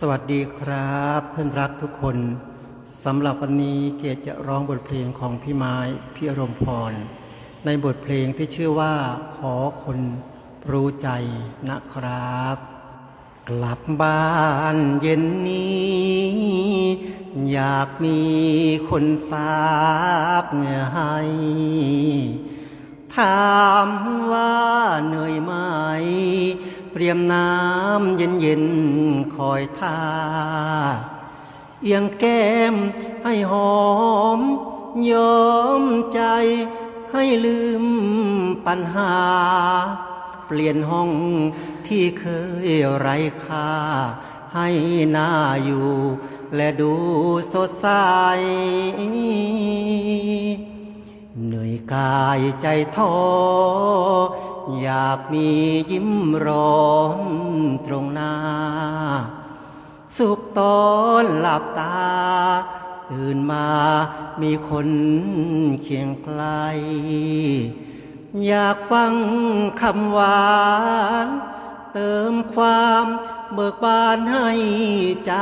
สวัสดีครับเพื่อนรักทุกคนสำหรับวันนี้เกดจะร้องบทเพลงของพี่ไม้พี่อรมพร ในบทเพลงที่ชื่อว่าขอคนรู้ใจนะครับ กลับบ้านเย็นนี้ อยากมีคนสาบเหงื่อให้ถามว่าเหนื่อยไหม เตรียมน้ำเย็นๆคอยท่า เอียงแก้มให้หอม ยอมใจให้ลืมปัญหา เปลี่ยนห้องที่เคยไร้ค่า ให้หน้าอยู่ และดูสดใส เหนื่อยกายใจท้อ อยากมียิ้มร้อนตรงหน้า สุขตอนหลับตา ตื่นมามีคนเคียงไกล อยากฟังคำหวานเติมความเบิกบานให้ใจ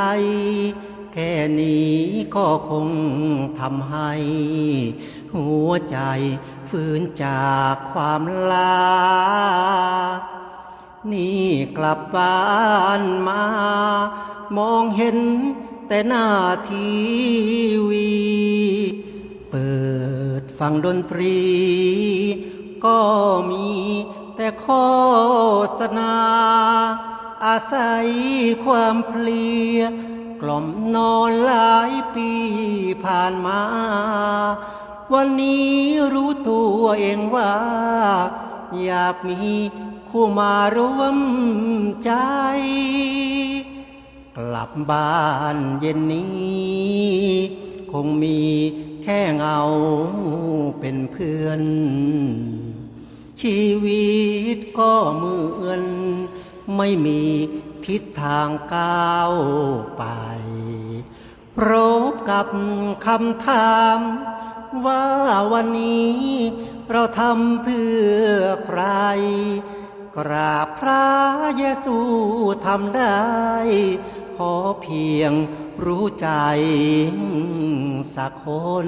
แค่นี้ก็คงทำให้ หัวใจฟื้นจากความลา นี่กลับบ้านมา มองเห็นแต่หน้าทีวี เปิดฟังดนตรี ก็มีแต่โฆษณา อาศัยความเพลีย กล่อมนอนหลายปีผ่านมา วันนี้รู้ตัวเองว่า อยากมีคู่มาร่วมใจ กลับบ้านเย็นนี้ คงมีแค่เงาเป็นเพื่อน ชีวิตก็เหมือนไม่มีทิศทางก้าวไปรบกับคำถาม ว่าวันนี้ เราทำเพื่อใคร กราบพระเยซูทำได้ ขอเพียงรู้ใจสักคน